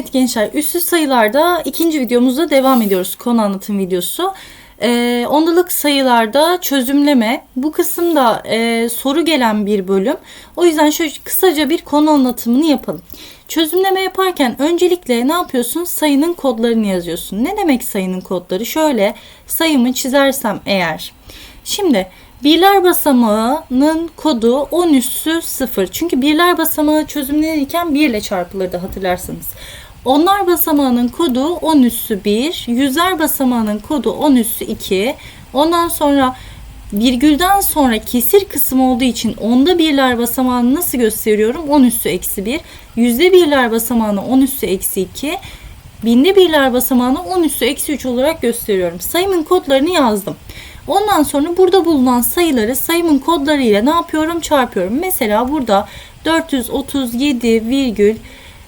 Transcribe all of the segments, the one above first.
Evet gençler üssüz sayılarda ikinci videomuzda devam ediyoruz. Konu anlatım videosu. Ee, ondalık sayılarda çözümleme. Bu kısımda e, soru gelen bir bölüm. O yüzden şöyle kısaca bir konu anlatımını yapalım. Çözümleme yaparken öncelikle ne yapıyorsun? Sayının kodlarını yazıyorsun. Ne demek sayının kodları? Şöyle sayımı çizersem eğer. Şimdi birler basamağının kodu 10 üssü 0. Çünkü birler basamağı çözümlenirken 1 ile çarpılırdı hatırlarsanız. Onlar basamağının kodu 10 üssü 1. Yüzler basamağının kodu 10 üssü 2. Ondan sonra virgülden sonra kesir kısım olduğu için onda birler basamağını nasıl gösteriyorum? 10 üssü eksi 1. Yüzde birler basamağını 10 üssü eksi 2. Binde birler basamağını 10 üssü eksi 3 olarak gösteriyorum. Sayımın kodlarını yazdım. Ondan sonra burada bulunan sayıları sayımın kodları ile ne yapıyorum? Çarpıyorum. Mesela burada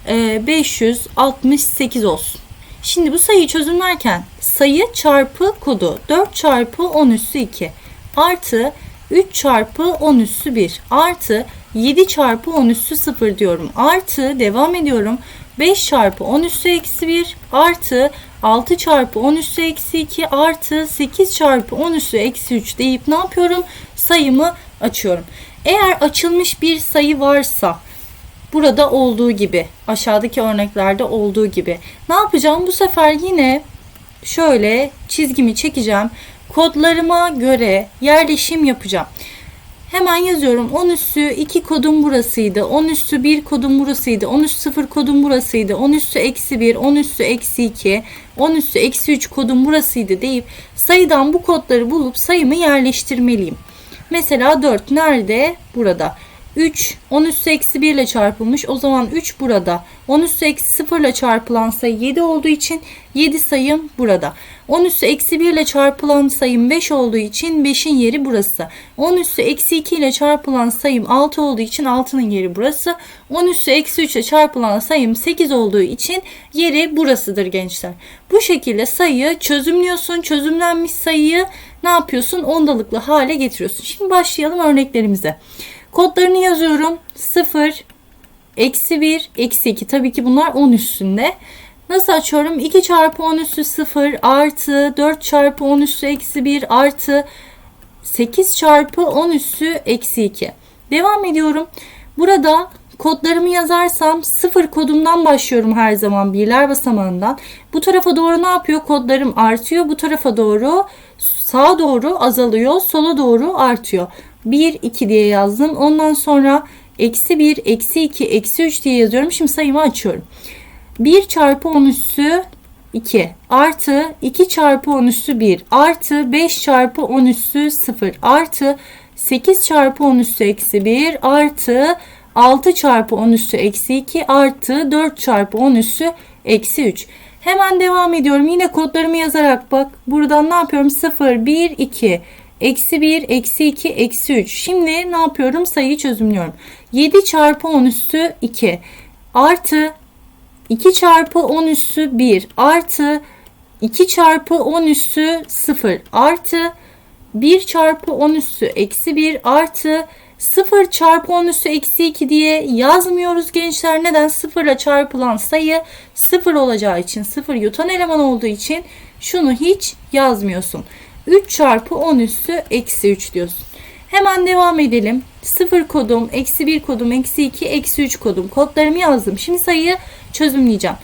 437,568 olsun. Şimdi bu sayıyı çözümlerken sayı çarpı kodu 4 çarpı 10 üssü 2 artı 3 çarpı 10 üssü 1 artı 7 çarpı 10 üssü 0 diyorum. Artı devam ediyorum. 5 çarpı 10 üssü eksi 1 artı 6 çarpı 10 üssü eksi 2 artı 8 çarpı 10 üssü eksi 3 deyip ne yapıyorum? Sayımı açıyorum. Eğer açılmış bir sayı varsa burada olduğu gibi aşağıdaki örneklerde olduğu gibi ne yapacağım? Bu sefer yine şöyle çizgimi çekeceğim. Kodlarıma göre yerleşim yapacağım. Hemen yazıyorum. 10 üssü 2 kodum burasıydı. 10 üssü 1 kodum burasıydı. 10 üssü 0 kodum burasıydı. 10 üssü eksi 1, 10 üssü eksi 2, 10 üssü eksi 3 kodum burasıydı deyip sayıdan bu kodları bulup sayımı yerleştirmeliyim. Mesela 4 nerede? Burada. 3 10 üssü eksi 1 ile çarpılmış. O zaman 3 burada. 10 üssü eksi 0 ile çarpılan sayı 7 olduğu için 7 sayım burada. 10 üssü eksi 1 ile çarpılan sayım 5 olduğu için 5'in yeri burası. 10 üssü eksi 2 ile çarpılan sayım 6 olduğu için 6'nın yeri burası. 10 üssü eksi 3 ile çarpılan sayım 8 olduğu için yeri burasıdır gençler. Bu şekilde sayıyı çözümlüyorsun. Çözümlenmiş sayıyı ne yapıyorsun? Ondalıklı hale getiriyorsun. Şimdi başlayalım örneklerimize. Kodlarını yazıyorum. 0, eksi 1, eksi 2. Tabii ki bunlar 10 üstünde. Nasıl açıyorum? 2 çarpı 10 üssü 0 artı 4 çarpı 10 üssü eksi 1 artı 8 çarpı 10 üssü eksi 2. Devam ediyorum. Burada kodlarımı yazarsam 0 kodumdan başlıyorum her zaman birler basamağından. Bu tarafa doğru ne yapıyor? Kodlarım artıyor. Bu tarafa doğru sağa doğru azalıyor. Sola doğru artıyor. 1, 2 diye yazdım. Ondan sonra eksi 1, eksi 2, eksi 3 diye yazıyorum. Şimdi sayımı açıyorum. 1 çarpı 10 üssü 2 artı 2 çarpı 10 üssü 1 artı 5 çarpı 10 üssü 0 artı 8 çarpı 10 üssü eksi 1 artı 6 çarpı 10 üssü eksi 2 artı 4 çarpı 10 üssü eksi 3. Hemen devam ediyorum. Yine kodlarımı yazarak bak. Buradan ne yapıyorum? 0, 1, 2. Eksi 1, eksi 2, eksi 3. Şimdi ne yapıyorum? Sayıyı çözümlüyorum. 7 çarpı 10 üssü 2 artı 2 çarpı 10 üssü 1 artı 2 çarpı 10 üssü 0 artı 1 çarpı 10 üssü eksi 1 artı 0 çarpı 10 üssü eksi 2 diye yazmıyoruz gençler. Neden? 0 ile çarpılan sayı 0 olacağı için 0 yutan eleman olduğu için şunu hiç yazmıyorsun. 3 çarpı 10 üssü eksi 3 diyorsun. Hemen devam edelim. 0 kodum, eksi 1 kodum, eksi 2, eksi 3 kodum. Kodlarımı yazdım. Şimdi sayıyı çözümleyeceğim.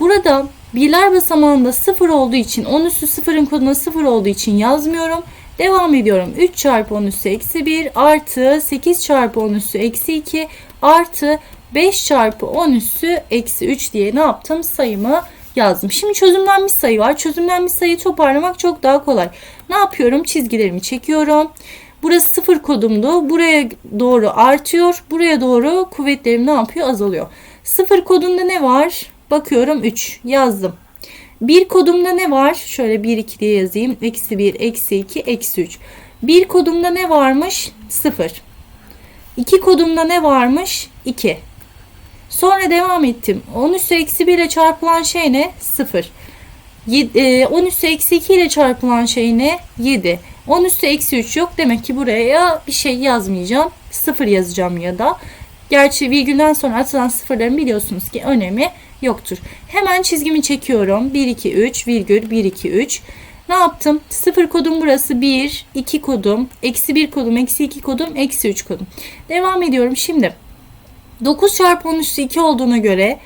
Burada birler basamağında 0 olduğu için 10 üssü 0'ın koduna 0 olduğu için yazmıyorum. Devam ediyorum. 3 çarpı 10 üssü eksi 1 artı 8 çarpı 10 üssü eksi 2 artı 5 çarpı 10 üssü eksi 3 diye ne yaptım? Sayımı yazdım. Şimdi çözümlenmiş sayı var. Çözümlenmiş sayıyı toparlamak çok daha kolay. Ne yapıyorum? Çizgilerimi çekiyorum. Burası sıfır kodumdu. Buraya doğru artıyor. Buraya doğru kuvvetlerim ne yapıyor? Azalıyor. Sıfır kodunda ne var? Bakıyorum 3 yazdım. Bir kodumda ne var? Şöyle 1 2 diye yazayım. Eksi 1, eksi 2, eksi 3. Bir kodumda ne varmış? 0. İki kodumda ne varmış? 2. Sonra devam ettim. 10 üssü eksi 1 ile çarpılan şey ne? 0. 10 üssü eksi 2 ile çarpılan şey ne? 7. 10 üstü eksi 3 yok. Demek ki buraya bir şey yazmayacağım. 0 yazacağım ya da. Gerçi virgülden sonra atılan sıfırların biliyorsunuz ki önemi Yoktur. Hemen çizgimi çekiyorum. 1, 2, 3, virgül 1, 2, 3. Ne yaptım? 0 kodum burası 1, 2 kodum, eksi 1 kodum, eksi 2 kodum, eksi 3 kodum. Devam ediyorum. Şimdi 9 çarpı 10 üstü 2 olduğuna göre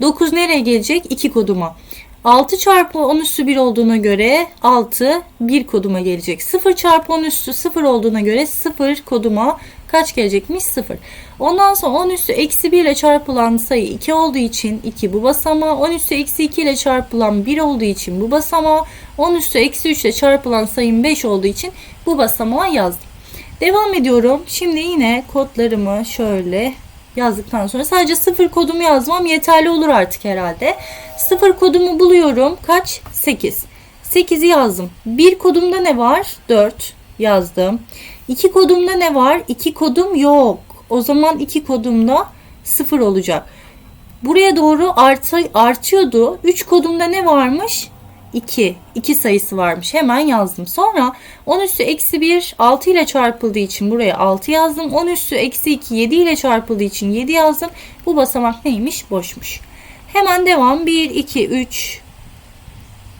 9 nereye gelecek? 2 koduma. 6 çarpı 10 üstü 1 olduğuna göre 6 1 koduma gelecek. 0 çarpı 10 üstü 0 olduğuna göre 0 koduma kaç gelecekmiş? 0. Ondan sonra 10 üstü eksi 1 ile çarpılan sayı 2 olduğu için 2 bu basamağı. 10 üstü eksi 2 ile çarpılan 1 olduğu için bu basamağı. 10 üstü eksi 3 ile çarpılan sayım 5 olduğu için bu basamağı yazdım. Devam ediyorum. Şimdi yine kodlarımı şöyle yazdıktan sonra sadece sıfır kodumu yazmam yeterli olur artık herhalde. Sıfır kodumu buluyorum. Kaç? 8. 8'i yazdım. Bir kodumda ne var? 4 yazdım. 2 kodumda ne var? 2 kodum yok. O zaman 2 kodumda 0 olacak. Buraya doğru artı, artıyordu. 3 kodumda ne varmış? 2. 2 sayısı varmış. Hemen yazdım. Sonra 10 üstü eksi 1 6 ile çarpıldığı için buraya 6 yazdım. 10 üstü eksi 2 7 ile çarpıldığı için 7 yazdım. Bu basamak neymiş? Boşmuş. Hemen devam. 1, 2, 3,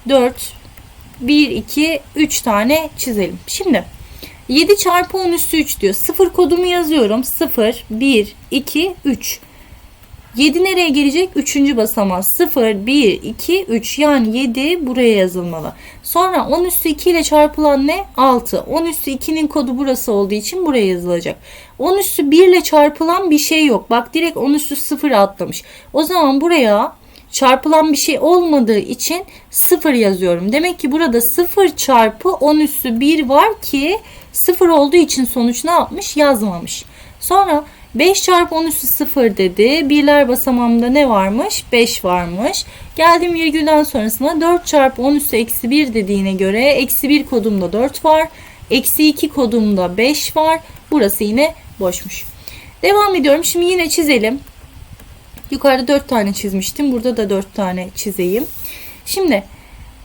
4, 1, 2, 3 tane çizelim. Şimdi 7 çarpı 10 üstü 3 diyor. 0 kodumu yazıyorum. 0, 1, 2, 3. 7 nereye gelecek? 3. basamağı. 0, 1, 2, 3. Yani 7 buraya yazılmalı. Sonra 10 üstü 2 ile çarpılan ne? 6. 10 üstü 2'nin kodu burası olduğu için buraya yazılacak. 10 üstü 1 ile çarpılan bir şey yok. Bak direkt 10 üstü 0 atlamış. O zaman buraya çarpılan bir şey olmadığı için 0 yazıyorum. Demek ki burada 0 çarpı 10 üstü 1 var ki 0 olduğu için sonuç ne yapmış? Yazmamış. Sonra 5 çarpı 10 üstü 0 dedi. Birler basamağımda ne varmış? 5 varmış. Geldim virgülden sonrasına 4 çarpı 10 üstü eksi 1 dediğine göre eksi 1 kodumda 4 var. Eksi 2 kodumda 5 var. Burası yine boşmuş. Devam ediyorum. Şimdi yine çizelim. Yukarıda 4 tane çizmiştim. Burada da 4 tane çizeyim. Şimdi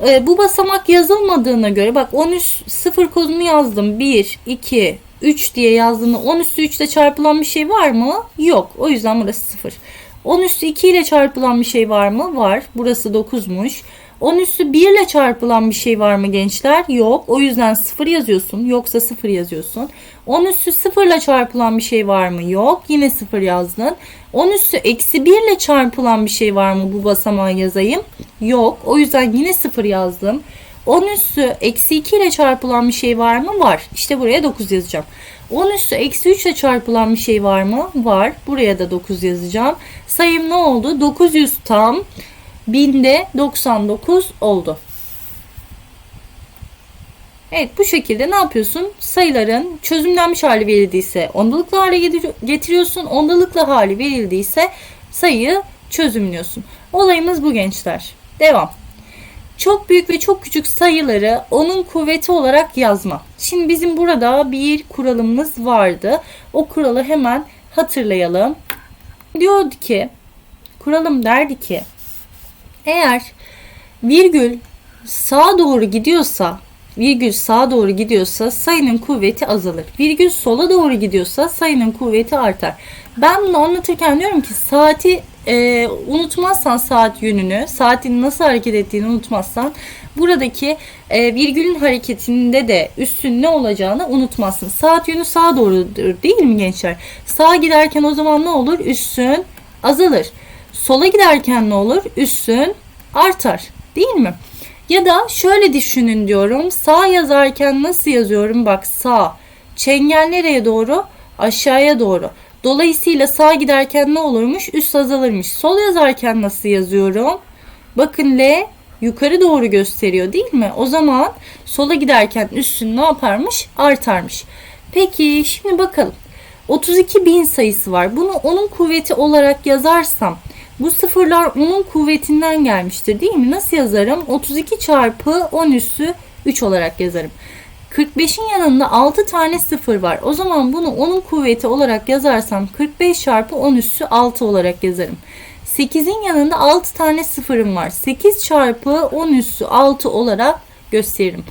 e, bu basamak yazılmadığına göre bak 10 üst 0 kodunu yazdım. 1, 2, 3 diye yazdığında 10 üstü 3 ile çarpılan bir şey var mı? Yok. O yüzden burası 0. 10 üstü 2 ile çarpılan bir şey var mı? Var. Burası 9'muş. 10 üstü 1 ile çarpılan bir şey var mı gençler? Yok. O yüzden 0 yazıyorsun. Yoksa 0 yazıyorsun. 10 üstü 0 ile çarpılan bir şey var mı? Yok. Yine 0 yazdın. 10 üstü eksi 1 ile çarpılan bir şey var mı? Bu basamağı yazayım. Yok. O yüzden yine 0 yazdım. 10 üstü eksi 2 ile çarpılan bir şey var mı? Var. İşte buraya 9 yazacağım. 10 üstü eksi 3 ile çarpılan bir şey var mı? Var. Buraya da 9 yazacağım. Sayım ne oldu? 900 tam. 1000'de 99 oldu. Evet bu şekilde ne yapıyorsun? Sayıların çözümlenmiş hali verildiyse ondalıklı hale getiriyorsun. Ondalıklı hali verildiyse sayıyı çözümlüyorsun. Olayımız bu gençler. Devam. Çok büyük ve çok küçük sayıları onun kuvveti olarak yazma. Şimdi bizim burada bir kuralımız vardı. O kuralı hemen hatırlayalım. Diyordu ki kuralım derdi ki eğer virgül sağa doğru gidiyorsa virgül sağa doğru gidiyorsa sayının kuvveti azalır. Virgül sola doğru gidiyorsa sayının kuvveti artar. Ben bunu anlatırken diyorum ki saati e, unutmazsan saat yönünü, saatin nasıl hareket ettiğini unutmazsan buradaki e, virgülün hareketinde de üstün ne olacağını unutmazsın. Saat yönü sağa doğrudur değil mi gençler? Sağa giderken o zaman ne olur? Üstün azalır. Sola giderken ne olur? Üstün artar. Değil mi? Ya da şöyle düşünün diyorum. Sağ yazarken nasıl yazıyorum? Bak sağ. Çengel nereye doğru? Aşağıya doğru. Dolayısıyla sağ giderken ne olurmuş? Üst azalırmış. Sol yazarken nasıl yazıyorum? Bakın L yukarı doğru gösteriyor değil mi? O zaman sola giderken üstün ne yaparmış? Artarmış. Peki şimdi bakalım. 32 bin sayısı var. Bunu onun kuvveti olarak yazarsam bu sıfırlar onun kuvvetinden gelmiştir değil mi? Nasıl yazarım? 32 çarpı 10 üssü 3 olarak yazarım. 45'in yanında 6 tane sıfır var. O zaman bunu onun kuvveti olarak yazarsam 45 çarpı 10 üssü 6 olarak yazarım. 8'in yanında 6 tane sıfırım var. 8 çarpı 10 üssü 6 olarak gösteririm.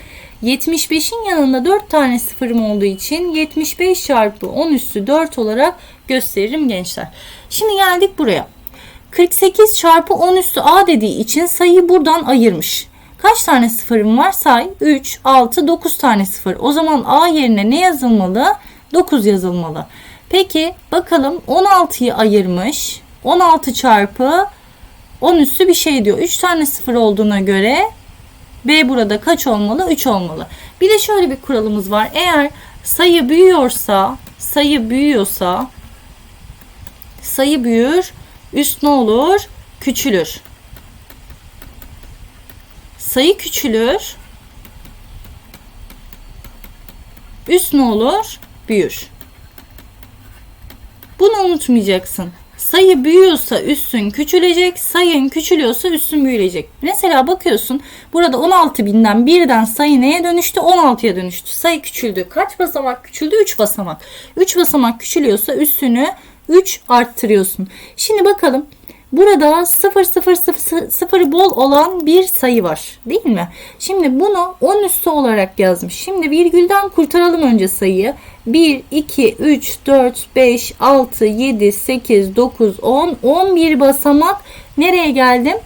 75'in yanında 4 tane sıfırım olduğu için 75 çarpı 10 üssü 4 olarak gösteririm gençler. Şimdi geldik buraya. 48 çarpı 10 üstü a dediği için sayıyı buradan ayırmış. Kaç tane sıfırım var? Say 3, 6, 9 tane sıfır. O zaman a yerine ne yazılmalı? 9 yazılmalı. Peki bakalım 16'yı ayırmış. 16 çarpı 10 üstü bir şey diyor. 3 tane sıfır olduğuna göre B burada kaç olmalı? 3 olmalı. Bir de şöyle bir kuralımız var. Eğer sayı büyüyorsa, sayı büyüyorsa sayı büyür, üst ne olur? Küçülür. Sayı küçülür. Üst ne olur? Büyür. Bunu unutmayacaksın. Sayı büyüyorsa üstün küçülecek, sayın küçülüyorsa üstün büyüyecek. Mesela bakıyorsun burada 16 binden birden sayı neye dönüştü? 16'ya dönüştü. Sayı küçüldü. Kaç basamak küçüldü? 3 basamak. 3 basamak küçülüyorsa üstünü 3 arttırıyorsun. Şimdi bakalım Burada 0 0 0 0 bol olan bir sayı var. Değil mi? Şimdi bunu 10 üstü olarak yazmış. Şimdi virgülden kurtaralım önce sayıyı. 1, 2, 3, 4, 5, 6, 7, 8, 9, 10, 11 basamak nereye geldim?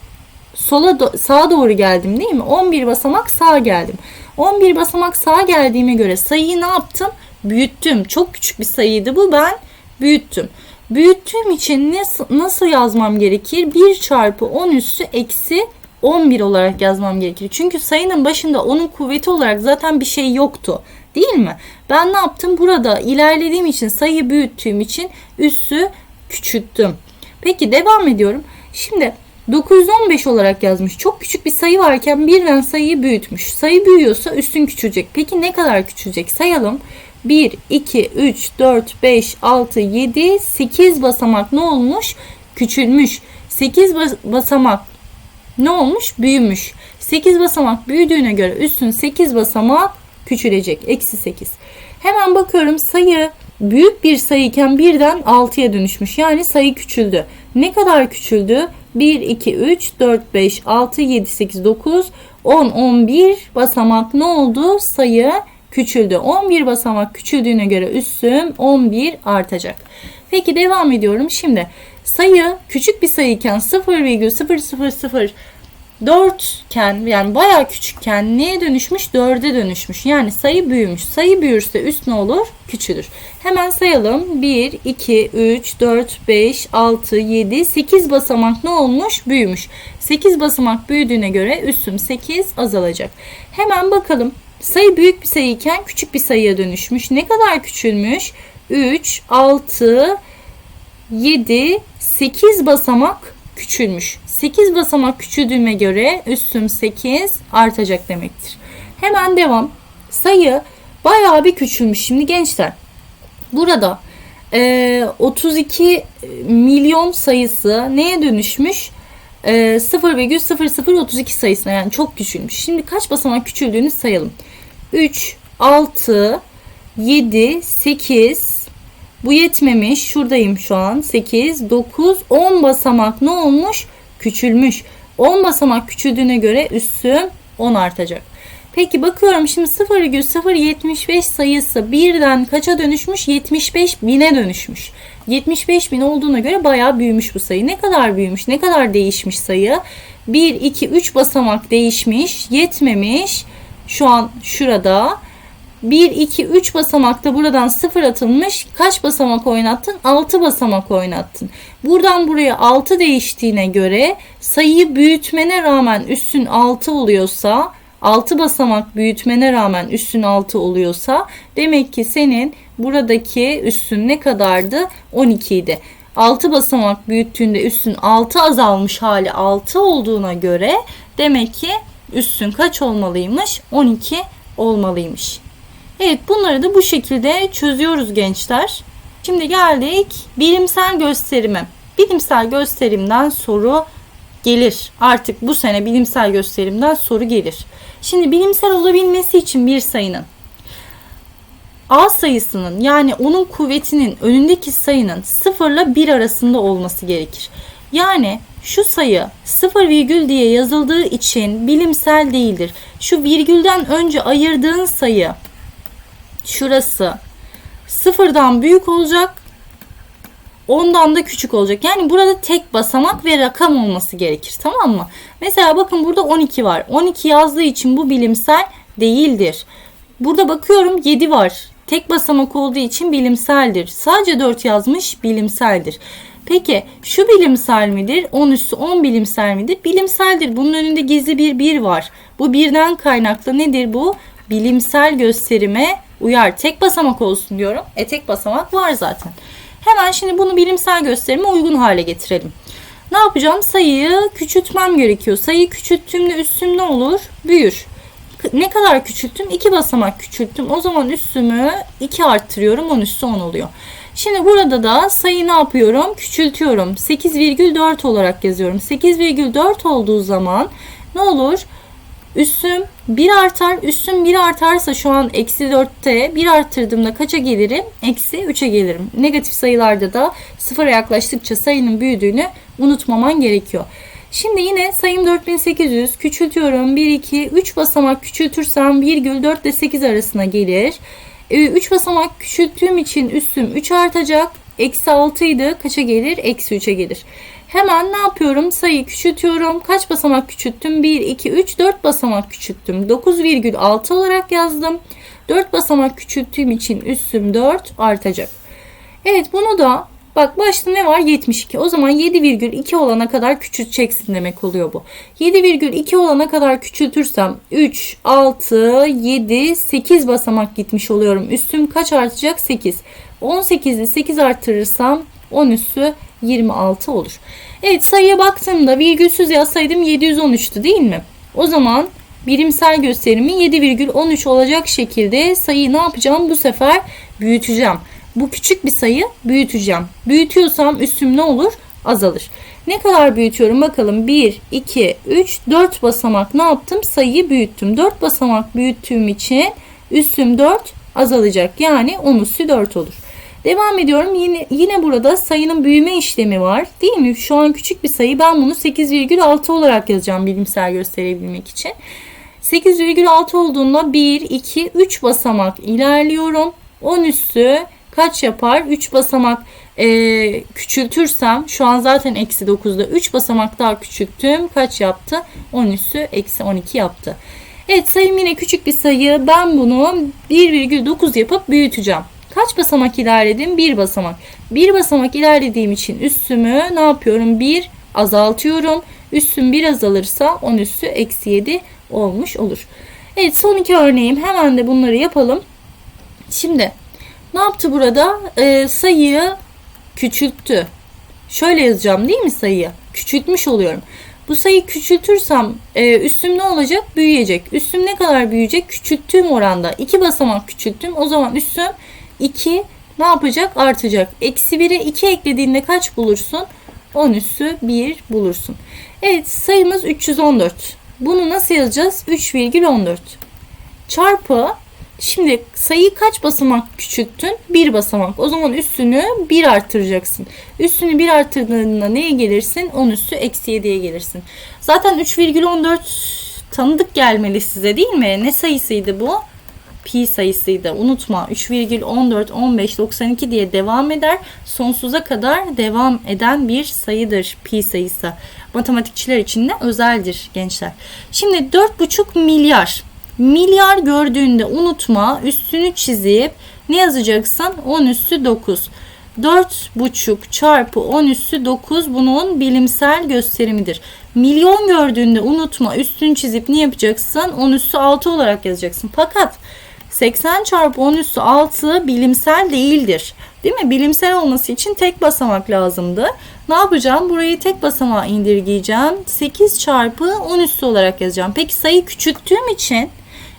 Sola do sağa doğru geldim değil mi? 11 basamak sağa geldim. 11 basamak sağa geldiğime göre sayıyı ne yaptım? Büyüttüm. Çok küçük bir sayıydı bu. Ben büyüttüm. Büyüttüğüm için nasıl, yazmam gerekir? 1 çarpı 10 üssü eksi 11 olarak yazmam gerekir. Çünkü sayının başında onun kuvveti olarak zaten bir şey yoktu. Değil mi? Ben ne yaptım? Burada ilerlediğim için sayıyı büyüttüğüm için üssü küçülttüm. Peki devam ediyorum. Şimdi 915 olarak yazmış. Çok küçük bir sayı varken birden sayıyı büyütmüş. Sayı büyüyorsa üstün küçülecek. Peki ne kadar küçülecek? Sayalım. 1, 2, 3, 4, 5, 6, 7, 8 basamak ne olmuş? Küçülmüş. 8 basamak ne olmuş? Büyümüş. 8 basamak büyüdüğüne göre üstün 8 basamak küçülecek. Eksi 8. Hemen bakıyorum sayı büyük bir sayıyken birden 6'ya dönüşmüş. Yani sayı küçüldü. Ne kadar küçüldü? 1, 2, 3, 4, 5, 6, 7, 8, 9, 10, 11 basamak ne oldu? Sayı küçüldü. 11 basamak küçüldüğüne göre üssüm 11 artacak. Peki devam ediyorum. Şimdi sayı küçük bir sayıyken 0,000 4 iken yani bayağı küçükken neye dönüşmüş? 4'e dönüşmüş. Yani sayı büyümüş. Sayı büyürse üst ne olur? Küçülür. Hemen sayalım. 1, 2, 3, 4, 5, 6, 7, 8 basamak ne olmuş? Büyümüş. 8 basamak büyüdüğüne göre üstüm 8 azalacak. Hemen bakalım. Sayı büyük bir sayıyken küçük bir sayıya dönüşmüş. Ne kadar küçülmüş? 3, 6, 7, 8 basamak küçülmüş. 8 basamak küçüldüğüme göre üstüm 8 artacak demektir. Hemen devam. Sayı bayağı bir küçülmüş. Şimdi gençler burada e, 32 milyon sayısı neye dönüşmüş? E, 0,0032 sayısına yani çok küçülmüş. Şimdi kaç basamak küçüldüğünü sayalım. 3, 6, 7, 8, bu yetmemiş. Şuradayım şu an. 8, 9, 10 basamak ne olmuş? Küçülmüş. 10 basamak küçüldüğüne göre üssüm 10 artacak. Peki bakıyorum şimdi 0,075 sayısı birden kaça dönüşmüş? 75 bine dönüşmüş. 75 bin olduğuna göre bayağı büyümüş bu sayı. Ne kadar büyümüş? Ne kadar değişmiş sayı? 1, 2, 3 basamak değişmiş. Yetmemiş. Şu an şurada. 1, 2, 3 basamakta buradan 0 atılmış. Kaç basamak oynattın? 6 basamak oynattın. Buradan buraya 6 değiştiğine göre sayıyı büyütmene rağmen üstün 6 oluyorsa 6 basamak büyütmene rağmen üstün 6 oluyorsa demek ki senin buradaki üstün ne kadardı? 12 idi. 6 basamak büyüttüğünde üstün 6 azalmış hali 6 olduğuna göre demek ki üstün kaç olmalıymış? 12 olmalıymış. Evet bunları da bu şekilde çözüyoruz gençler. Şimdi geldik bilimsel gösterime. Bilimsel gösterimden soru gelir. Artık bu sene bilimsel gösterimden soru gelir. Şimdi bilimsel olabilmesi için bir sayının A sayısının yani onun kuvvetinin önündeki sayının 0 ile 1 arasında olması gerekir. Yani şu sayı 0 virgül diye yazıldığı için bilimsel değildir. Şu virgülden önce ayırdığın sayı şurası sıfırdan büyük olacak. ondan da küçük olacak. Yani burada tek basamak ve rakam olması gerekir. Tamam mı? Mesela bakın burada 12 var. 12 yazdığı için bu bilimsel değildir. Burada bakıyorum 7 var. Tek basamak olduğu için bilimseldir. Sadece 4 yazmış bilimseldir. Peki şu bilimsel midir? 10 üssü 10 bilimsel midir? Bilimseldir. Bunun önünde gizli bir 1 var. Bu birden kaynaklı nedir bu? Bilimsel gösterime uyar. Tek basamak olsun diyorum. E tek basamak var zaten. Hemen şimdi bunu bilimsel gösterime uygun hale getirelim. Ne yapacağım? Sayıyı küçültmem gerekiyor. Sayıyı küçülttüğümde üstüm ne olur? Büyür. Ne kadar küçülttüm? 2 basamak küçülttüm. O zaman üstümü 2 arttırıyorum. 10 üstü 10 oluyor. Şimdi burada da sayı ne yapıyorum? Küçültüyorum. 8,4 olarak yazıyorum. 8,4 olduğu zaman ne olur? Üssüm 1 artar. Üssüm 1 artarsa şu an eksi 4'te 1 arttırdığımda kaça gelirim? Eksi 3'e gelirim. Negatif sayılarda da sıfıra yaklaştıkça sayının büyüdüğünü unutmaman gerekiyor. Şimdi yine sayım 4800 küçültüyorum. 1, 2, 3 basamak küçültürsem virgül 4 ile 8 arasına gelir. 3 basamak küçülttüğüm için üstüm 3 artacak. Eksi 6 idi. Kaça gelir? Eksi 3'e gelir. Hemen ne yapıyorum? Sayı küçültüyorum. Kaç basamak küçülttüm? 1, 2, 3, 4 basamak küçülttüm. 9,6 olarak yazdım. 4 basamak küçülttüğüm için üstüm 4 artacak. Evet bunu da bak başta ne var? 72. O zaman 7,2 olana kadar küçülteceksin demek oluyor bu. 7,2 olana kadar küçültürsem 3, 6, 7, 8 basamak gitmiş oluyorum. Üstüm kaç artacak? 8. 18'i 8 arttırırsam 10 üssü 26 olur. Evet sayıya baktığımda virgülsüz yazsaydım 713'tü değil mi? O zaman birimsel gösterimi 7,13 olacak şekilde sayıyı ne yapacağım? Bu sefer büyüteceğim. Bu küçük bir sayı büyüteceğim. Büyütüyorsam üstüm ne olur? Azalır. Ne kadar büyütüyorum bakalım. 1, 2, 3, 4 basamak ne yaptım? Sayıyı büyüttüm. 4 basamak büyüttüğüm için üstüm 4 azalacak. Yani 10 üssü 4 olur. Devam ediyorum. Yine, yine burada sayının büyüme işlemi var. Değil mi? Şu an küçük bir sayı. Ben bunu 8,6 olarak yazacağım bilimsel gösterebilmek için. 8,6 olduğunda 1, 2, 3 basamak ilerliyorum. 10 üssü kaç yapar? 3 basamak e, küçültürsem şu an zaten eksi 9'da 3 basamak daha küçülttüm. Kaç yaptı? 10 üssü eksi 12 yaptı. Evet sayım yine küçük bir sayı. Ben bunu 1,9 yapıp büyüteceğim. Kaç basamak ilerledim? Bir basamak. Bir basamak ilerlediğim için üstümü ne yapıyorum? Bir azaltıyorum. Üstüm bir azalırsa 10 üssü eksi 7 olmuş olur. Evet son iki örneğim. Hemen de bunları yapalım. Şimdi ne yaptı burada? Ee, sayıyı küçülttü. Şöyle yazacağım değil mi sayıyı? Küçültmüş oluyorum. Bu sayıyı küçültürsem e, üstüm ne olacak? Büyüyecek. Üstüm ne kadar büyüyecek? Küçülttüğüm oranda. iki basamak küçülttüm. O zaman üstüm 2 ne yapacak? Artacak. Eksi 1'e 2 eklediğinde kaç bulursun? 10 üssü 1 bulursun. Evet sayımız 314. Bunu nasıl yazacağız? 3,14 çarpı Şimdi sayıyı kaç basamak küçülttün? Bir basamak. O zaman üstünü bir arttıracaksın. Üstünü bir arttırdığında neye gelirsin? 10 üstü eksi 7'ye gelirsin. Zaten 3,14 tanıdık gelmeli size değil mi? Ne sayısıydı bu? pi sayısıydı. Unutma 3,14, 15, 92 diye devam eder. Sonsuza kadar devam eden bir sayıdır pi sayısı. Matematikçiler için de özeldir gençler. Şimdi 4,5 milyar. Milyar gördüğünde unutma üstünü çizip ne yazacaksın? 10 üstü 9. 4,5 çarpı 10 üstü 9 bunun bilimsel gösterimidir. Milyon gördüğünde unutma üstünü çizip ne yapacaksın? 10 üstü 6 olarak yazacaksın. Fakat 80 çarpı 10 üstü 6 bilimsel değildir. Değil mi? Bilimsel olması için tek basamak lazımdı. Ne yapacağım? Burayı tek basamağa indirgeyeceğim. 8 çarpı 10 üstü olarak yazacağım. Peki sayı küçülttüğüm için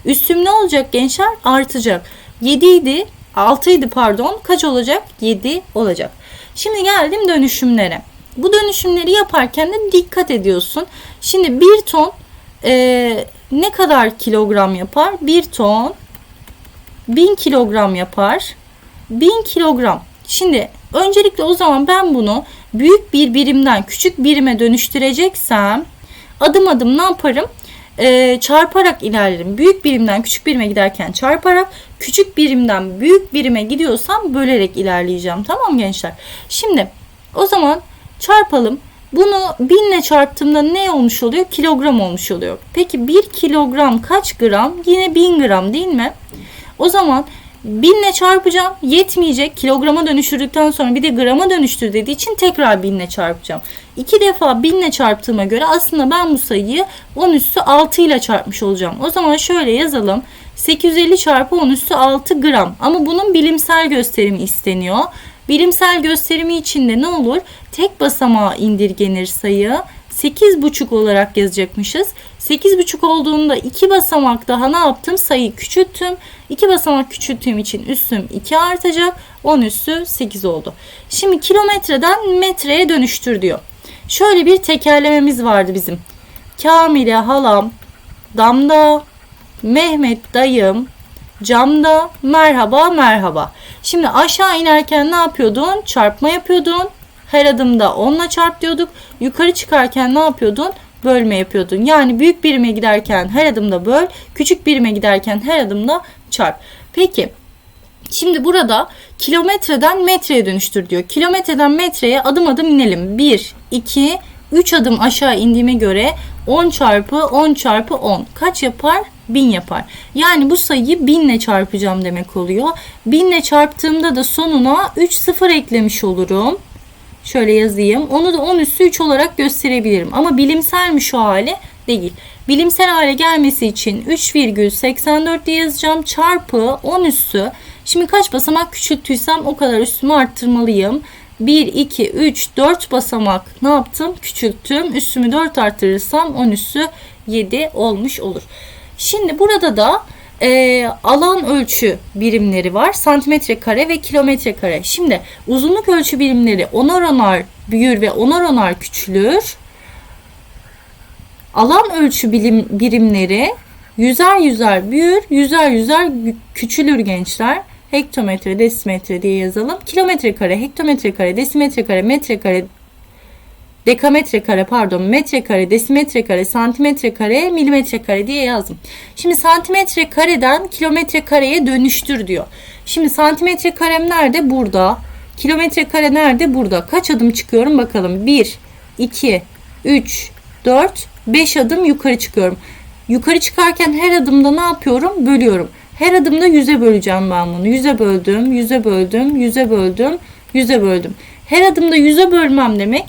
üstüm ne olacak gençler? Artacak. 7 idi. 6 idi pardon. Kaç olacak? 7 olacak. Şimdi geldim dönüşümlere. Bu dönüşümleri yaparken de dikkat ediyorsun. Şimdi 1 ton e, ne kadar kilogram yapar? 1 ton 1000 kilogram yapar. 1000 kilogram. Şimdi öncelikle o zaman ben bunu büyük bir birimden küçük birime dönüştüreceksem adım adım ne yaparım? E, çarparak ilerlerim. Büyük birimden küçük birime giderken çarparak, küçük birimden büyük birime gidiyorsam bölerek ilerleyeceğim. Tamam gençler. Şimdi o zaman çarpalım. Bunu binle çarptığımda ne olmuş oluyor? Kilogram olmuş oluyor. Peki 1 kilogram kaç gram? Yine 1000 gram değil mi? O zaman binle çarpacağım. Yetmeyecek. Kilograma dönüştürdükten sonra bir de grama dönüştür dediği için tekrar binle çarpacağım. İki defa binle çarptığıma göre aslında ben bu sayıyı 10 üssü 6 ile çarpmış olacağım. O zaman şöyle yazalım. 850 çarpı 10 üssü 6 gram. Ama bunun bilimsel gösterimi isteniyor. Bilimsel gösterimi içinde ne olur? Tek basamağa indirgenir sayı. 8,5 olarak yazacakmışız. 8,5 olduğunda 2 basamak daha ne yaptım? Sayı küçülttüm. 2 basamak küçülttüğüm için üstüm 2 artacak. 10 üssü 8 oldu. Şimdi kilometreden metreye dönüştür diyor. Şöyle bir tekerlememiz vardı bizim. Kamile halam, damda, Mehmet dayım, camda, merhaba merhaba. Şimdi aşağı inerken ne yapıyordun? Çarpma yapıyordun. Her adımda onunla çarp diyorduk. Yukarı çıkarken ne yapıyordun? Bölme yapıyordun. Yani büyük birime giderken her adımda böl, küçük birime giderken her adımda çarp. Peki Şimdi burada kilometreden metreye dönüştür diyor. Kilometreden metreye adım adım inelim. 1, 2, 3 adım aşağı indiğime göre 10 çarpı 10 çarpı 10 kaç yapar? 1000 yapar. Yani bu sayıyı 1000 ile çarpacağım demek oluyor. 1000 ile çarptığımda da sonuna 3 sıfır eklemiş olurum. Şöyle yazayım. Onu da 10 üssü 3 olarak gösterebilirim. Ama bilimsel mi şu hale? Değil. Bilimsel hale gelmesi için 3,84 diye yazacağım. Çarpı 10 üssü. Şimdi kaç basamak küçülttüysem o kadar üstümü arttırmalıyım. 1, 2, 3, 4 basamak ne yaptım? Küçülttüm. Üstümü 4 arttırırsam 10 üssü 7 olmuş olur. Şimdi burada da e, alan ölçü birimleri var. Santimetre kare ve kilometre kare. Şimdi uzunluk ölçü birimleri onar onar büyür ve onar onar küçülür. Alan ölçü birim, birimleri yüzer yüzer büyür, yüzer yüzer küçülür gençler. Hektometre, desimetre diye yazalım. Kilometre kare, hektometre kare, desimetre kare, metre kare, dekametre kare pardon metre kare, desimetre kare, santimetre kare, milimetre kare diye yazdım. Şimdi santimetre kareden kilometre kareye dönüştür diyor. Şimdi santimetre karem nerede? Burada. Kilometre kare nerede? Burada. Kaç adım çıkıyorum bakalım. 1, 2, 3, 4, 5 adım yukarı çıkıyorum. Yukarı çıkarken her adımda ne yapıyorum? Bölüyorum. Her adımda yüze böleceğim ben bunu. Yüze böldüm, yüze böldüm, yüze böldüm, yüze böldüm. Her adımda yüze bölmem demek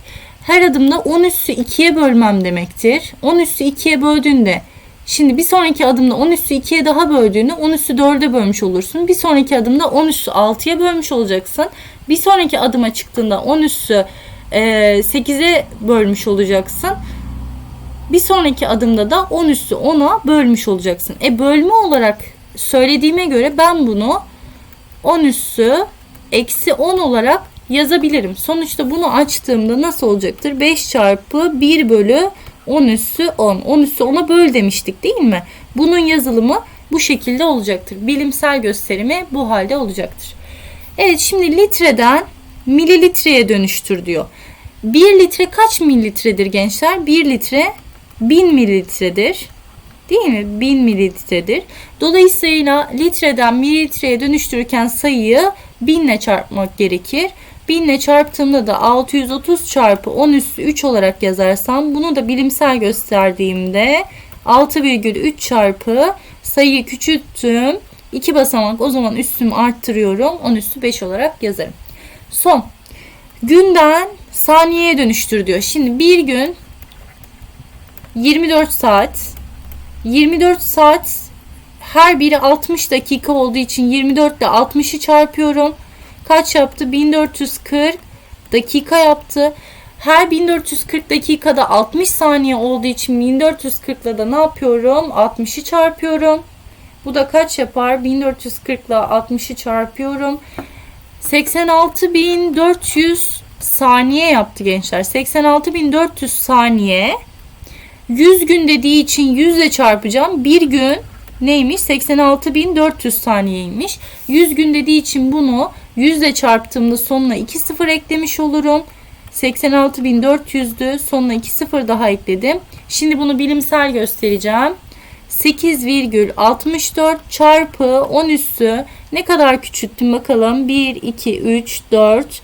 her adımda 10 üssü 2'ye bölmem demektir. 10 üssü 2'ye böldüğünde şimdi bir sonraki adımda 10 üssü 2'ye daha böldüğünde 10 üssü 4'e bölmüş olursun. Bir sonraki adımda 10 üssü 6'ya bölmüş olacaksın. Bir sonraki adıma çıktığında 10 üssü e, 8'e bölmüş olacaksın. Bir sonraki adımda da 10 üssü 10'a bölmüş olacaksın. E bölme olarak söylediğime göre ben bunu 10 üssü eksi 10 olarak yazabilirim. Sonuçta bunu açtığımda nasıl olacaktır? 5 çarpı 1 bölü 10 üssü 10. 10 üssü 10'a böl demiştik değil mi? Bunun yazılımı bu şekilde olacaktır. Bilimsel gösterimi bu halde olacaktır. Evet şimdi litreden mililitreye dönüştür diyor. 1 litre kaç mililitredir gençler? 1 litre 1000 mililitredir. Değil mi? 1000 mililitredir. Dolayısıyla litreden mililitreye dönüştürürken sayıyı 1000 ile çarpmak gerekir. 1000 ile çarptığımda da 630 çarpı 10 üssü 3 olarak yazarsam bunu da bilimsel gösterdiğimde 6,3 çarpı sayıyı küçülttüm. 2 basamak o zaman üstümü arttırıyorum. 10 üssü 5 olarak yazarım. Son. Günden saniyeye dönüştür diyor. Şimdi bir gün 24 saat 24 saat her biri 60 dakika olduğu için 24 ile 60'ı çarpıyorum. Kaç yaptı? 1440 dakika yaptı. Her 1440 dakikada 60 saniye olduğu için 1440 ile de ne yapıyorum? 60'ı çarpıyorum. Bu da kaç yapar? 1440 ile 60'ı çarpıyorum. 86.400 saniye yaptı gençler. 86.400 saniye. 100 gün dediği için 100 ile çarpacağım. Bir gün neymiş? 86.400 saniyeymiş. 100 gün dediği için bunu 100 ile çarptığımda sonuna 2 sıfır eklemiş olurum. 86.400'dü. Sonuna 2 sıfır daha ekledim. Şimdi bunu bilimsel göstereceğim. 8,64 çarpı 10 üssü ne kadar küçülttüm bakalım. 1, 2, 3, 4,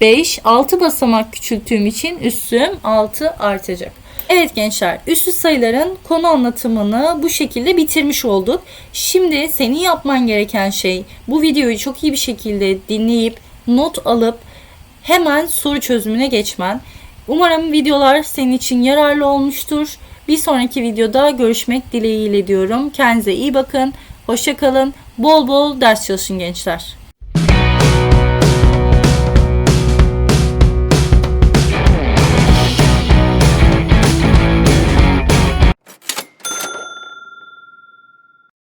5, 6 basamak küçülttüğüm için üssüm 6 artacak. Evet gençler, üssü sayıların konu anlatımını bu şekilde bitirmiş olduk. Şimdi senin yapman gereken şey bu videoyu çok iyi bir şekilde dinleyip not alıp hemen soru çözümüne geçmen. Umarım videolar senin için yararlı olmuştur. Bir sonraki videoda görüşmek dileğiyle diyorum. Kendinize iyi bakın. Hoşça kalın. Bol bol ders çalışın gençler.